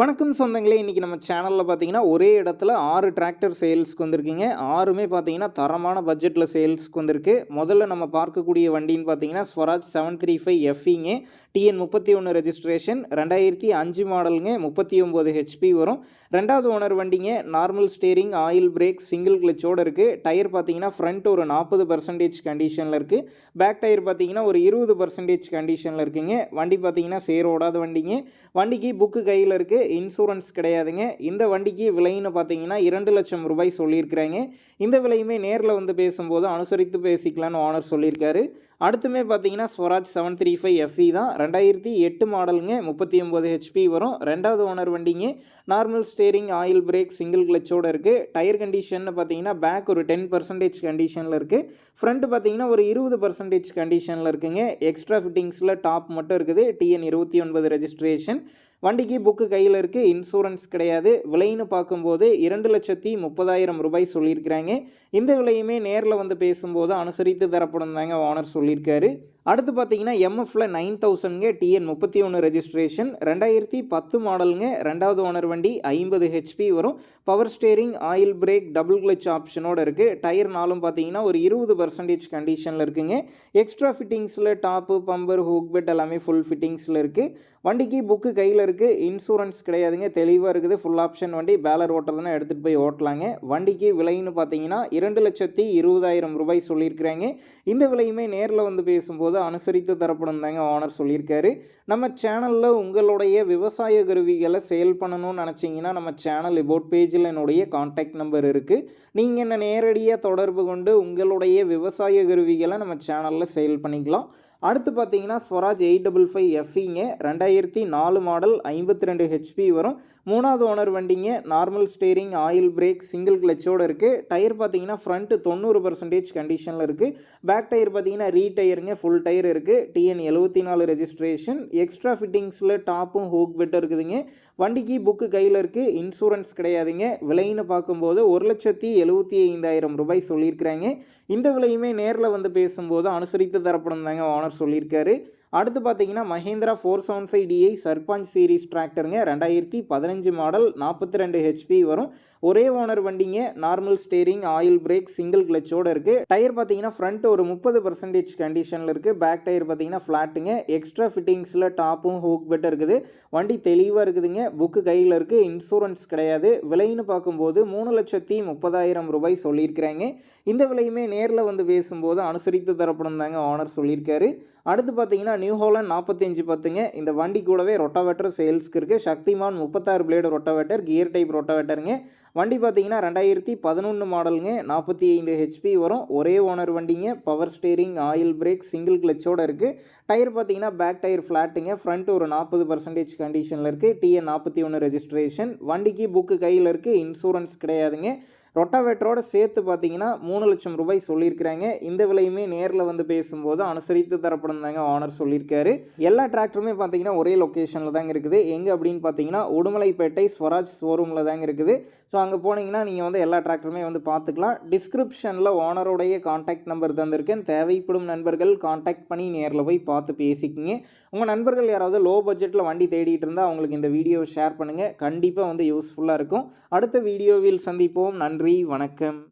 வணக்கம் சொந்தங்களே இன்றைக்கி நம்ம சேனலில் பார்த்தீங்கன்னா ஒரே இடத்துல ஆறு டிராக்டர் சேல்ஸ்க்கு வந்திருக்கீங்க. ஆறுமே பார்த்தீங்கன்னா தரமான பட்ஜெட்டில் சேல்ஸ்க்கு வந்திருக்கு. முதல்ல நம்ம பார்க்கக்கூடிய வண்டின்னு பார்த்தீங்கன்னா ஸ்வராஜ் செவன் த்ரீ ஃபைவ் எஃப்இங்க டிஎன் முப்பத்தி ஒன்று ரெஜிஸ்ட்ரேஷன் ரெண்டாயிரத்தி அஞ்சு மாடலுங்க முப்பத்தி ஒம்பது ஹெச்பி வரும். ரெண்டாவது ஓனர் வண்டிங்க normal steering oil brake single கிளச்சோடு இருக்குது டயர் பார்த்தீங்கன்னா ஃப்ரண்ட் ஒரு நாற்பது பர்சன்டேஜ் கண்டிஷனில் இருக்குது பேக் டயர் பார்த்தீங்கன்னா ஒரு இருபது பர்சன்டேஜ் கண்டிஷனில் இருக்குங்க. வண்டி பார்த்தீங்கன்னா சேரோடாத வண்டிங்க. வண்டிக்கு புக்கு கையில் இருக்குது இன்சூரன்ஸ் கிடையாதுங்க. இந்த வண்டிக்கு விலைன்னு பார்த்தீங்கன்னா இரண்டு லட்சம் ரூபாய் சொல்லியிருக்கிறாங்க. இந்த விலையுமே நேரில் வந்து பேசும்போது அனுசரித்து பேசிக்கலான்னு ஓனர் சொல்லியிருக்காரு. அடுத்துமே பார்த்தீங்கன்னா Swaraj seven three five FE தான். ரெண்டாயிரத்தி எட்டு மாடலுங்க. முப்பத்தி ஒம்பது ஹெச்பி வரும். ரெண்டாவது ஓனர் வண்டிங்க. Normal steering oil brake single கிளச்சோடு இருக்குது டயர் கண்டிஷன் பார்த்தீங்கன்னா பேக் ஒரு டென் பர்சன்டேஜ் கண்டிஷனில் இருக்குது ஃப்ரண்ட் பார்த்தீங்கன்னா ஒரு இருபது பர்சன்டேஜ் கண்டிஷனில் இருக்குங்க. எக்ஸ்ட்ரா ஃபிட்டிங்ஸில் டாப் மட்டும் இருக்குது. டிஎன் இருபத்தி ஒன்பது ரெஜிஸ்ட்ரேஷன். வண்டிக்கு புக்கு கையில் இருக்குது இன்சூரன்ஸ் கிடையாது. விலைன்னு பார்க்கும்போது இரண்டு லட்சத்தி முப்பதாயிரம் ரூபாய் சொல்லியிருக்கிறாங்க. இந்த விலையுமே நேரில் வந்து பேசும்போது அனுசரித்து தரப்படும் தாங்க ஓனர் சொல்லியிருக்காரு. அடுத்து பார்த்தீங்கன்னா எம்எஃப்ல நைன் தௌசண்ட்ங்க டிஎன் முப்பத்தி ஒன்று ரெஜிஸ்ட்ரேஷன் ரெண்டாயிரத்தி பத்து மாடலுங்க ரெண்டாவது ஓனர் வண்டி ஐம்பது ஹெச்பி வரும். Power steering oil brake double clutch ஆப்ஷனோடு இருக்குது டயர் நாளும் பார்த்தீங்கன்னா ஒரு இருபது பர்சன்டேஜ் கண்டிஷனில் இருக்குங்க. எக்ஸ்ட்ரா ஃபிட்டிங்ஸில் டாப்பு பம்பர் ஹூக் பெட் எல்லாமே ஃபுல் ஃபிட்டிங்ஸில் இருக்குது வண்டிக்கு புக்கு கையில் இருக்குது இன்சூரன்ஸ் கிடையாதுங்க. தெளிவாக இருக்குது. ஃபுல் ஆப்ஷன் வண்டி. பேலர் ஓட்டுறதுனா எடுத்துகிட்டு போய் ஓட்டலாங்க. வண்டிக்கு விலைன்னு பார்த்தீங்கன்னா இரண்டு லட்சத்தி இருபதாயிரம் ரூபாய் சொல்லியிருக்கிறாங்க. இந்த விலையுமே நேரில் வந்து பேசும்போது போது அனுசரித்து தரப்படும் தாங்க ஓனர் சொல்லியிருக்காரு. நம்ம சேனலில் உங்களுடைய விவசாய கருவிகளை சேல் பண்ணணும்னு நினச்சிங்கன்னா நம்ம சேனல் இபோட் பேஜில் என்னுடைய காண்டாக்ட் நம்பர் இருக்குது நீங்கள் என்ன நேரடியாக தொடர்பு கொண்டு உங்களுடைய விவசாய கருவிகளை நம்ம சேனலில் சேல் பண்ணிக்கலாம். அடுத்து பார்த்தீங்கன்னா ஸ்வராஜ் எயிட் டபுள் ஃபைவ் எஃப்இங்க ரெண்டாயிரத்தி நாலு மாடல் ஐம்பத்தி ரெண்டு ஹெச்பி வரும். மூணாவது ஓனர் வண்டிங்க normal steering oil brake single கிளச்சோடு இருக்குது டயர் பார்த்தீங்கன்னா ஃப்ரண்ட்டு தொண்ணூறு பர்சன்டேஜ் கண்டிஷனில் இருக்குது பேக் டயர் பார்த்தீங்கன்னா ரீ டயருங்க ஃபுல் டயர் இருக்குது டிஎன் எழுபத்தி நாலு ரெஜிஸ்ட்ரேஷன் எக்ஸ்ட்ரா ஃபிட்டிங்ஸில் டாப்பும் ஹூக் பெட்டும் இருக்குதுங்க. வண்டிக்கு புக்கு கையில் இருக்குது இன்சூரன்ஸ் கிடையாதுங்க. விலைன்னு பார்க்கும்போது ஒரு லட்சத்தி எழுபத்தி ஐந்தாயிரம் ரூபாய் சொல்லியிருக்கிறாங்க. இந்த விலையுமே நேரில் வந்து பேசும்போது அனுசரித்து தரப்படும் தாங்க ஓனர் சொல்லியிருக்காரு. அடுத்து பார்த்தீங்கன்னா Mahindra four seven five DI Sarpanch series டிராக்டருங்க. ரெண்டாயிரத்தி பதினஞ்சு மாடல் நாற்பத்தி ரெண்டு ஹெச்பி வரும். ஒரே ஓனர் வண்டிங்க. Normal steering oil brake single கிளச்சோடு இருக்குது டயர் பார்த்தீங்கன்னா ஃப்ரண்ட் ஒரு முப்பது பர்சன்டேஜ் கண்டிஷனில் இருக்குது பேக் டயர் பார்த்தீங்கன்னா ஃப்ளாட்டுங்க எக்ஸ்ட்ரா ஃபிட்டிங்ஸில் டாப்பும் ஹூக் பெட் இருக்குது. வண்டி தெளிவாக இருக்குதுங்க. புக்கு கையில் இருக்குது இன்சூரன்ஸ் கிடையாது. விலைன்னு பார்க்கும்போது மூணு லட்சத்தி முப்பதாயிரம் ரூபாய் சொல்லியிருக்கிறாங்க. இந்த விலையுமே நேரில் வந்து பேசும்போது அனுசரித்து தரப்படும் தாங்க ஓனர் சொல்லியிருக்காரு. அடுத்து பார்த்தீங்கன்னா நியூ ஹோலண்ட் நாற்பத்தஞ்சு பத்துங்க. இந்த வண்டி கூடவே ரொட்டாவேட்டர் சேல்ஸ்க்கு இருக்குது சக்திமான் முப்பத்தாறு பிளேடு ரொட்டாவேட்டர் கியர் டைப் ரொட்டாவேட்டருங்க வண்டி பார்த்தீங்கன்னா ரெண்டாயிரத்தி பதினொன்று மாடலுங்க நாற்பத்தி ஐந்து ஹெச்பி வரும். ஒரே ஓனர் வண்டிங்க. Power steering oil brake single கிளச்சோடு இருக்குது டயர் பார்த்தீங்கன்னா பேக் டயர் ஃப்ளாட்டுங்க ஃப்ரண்ட் ஒரு நாற்பது பர்சன்டேஜ் கண்டிஷனில் இருக்குது டிஎன் நாற்பத்தி ஒன்று ரெஜிஸ்ட்ரேஷன் வண்டிக்கு புக்கு கையில் இருக்குது இன்சூரன்ஸ் கிடையாதுங்க. ரொட்டாவேட்டரோட சேர்த்து பார்த்தீங்கன்னா மூணு லட்சம் ரூபாய் சொல்லியிருக்கிறாங்க. இந்த விலையுமே நேரில் வந்து பேசும்போது அனுசரித்து தரப்படும் தாங்க ஓனர் சொல்லியிருக்காரு. எல்லா டிராக்டருமே பார்த்தீங்கன்னா ஒரே லொக்கேஷனில் தாங்க இருக்குது. எங்கே அப்படின்னு பார்த்தீங்கன்னா உடுமலைப்பேட்டை ஸ்வராஜ் ஷோரூமில் தாங்க இருக்குது. ஸோ அங்கே போனீங்கன்னா நீங்கள் வந்து எல்லா டிராக்டருமே வந்து பார்த்துக்கலாம். டிஸ்கிரிப்ஷனில் ஓனருடைய காண்டாக்ட் நம்பர் தந்திருக்கேன் தேவைப்படும் நண்பர்கள் காண்டாக்ட் பண்ணி நேரில் போய் பார்த்து பேசிக்கிங்க. உங்கள் நண்பர்கள் யாராவது லோ பட்ஜெட்டில் வண்டி தேடிட்டு இருந்தால் அவங்களுக்கு இந்த வீடியோவை ஷேர் பண்ணுங்கள் கண்டிப்பாக வந்து யூஸ்ஃபுல்லாக இருக்கும். அடுத்த வீடியோவில் சந்திப்போம். நன்றி வணக்கம்.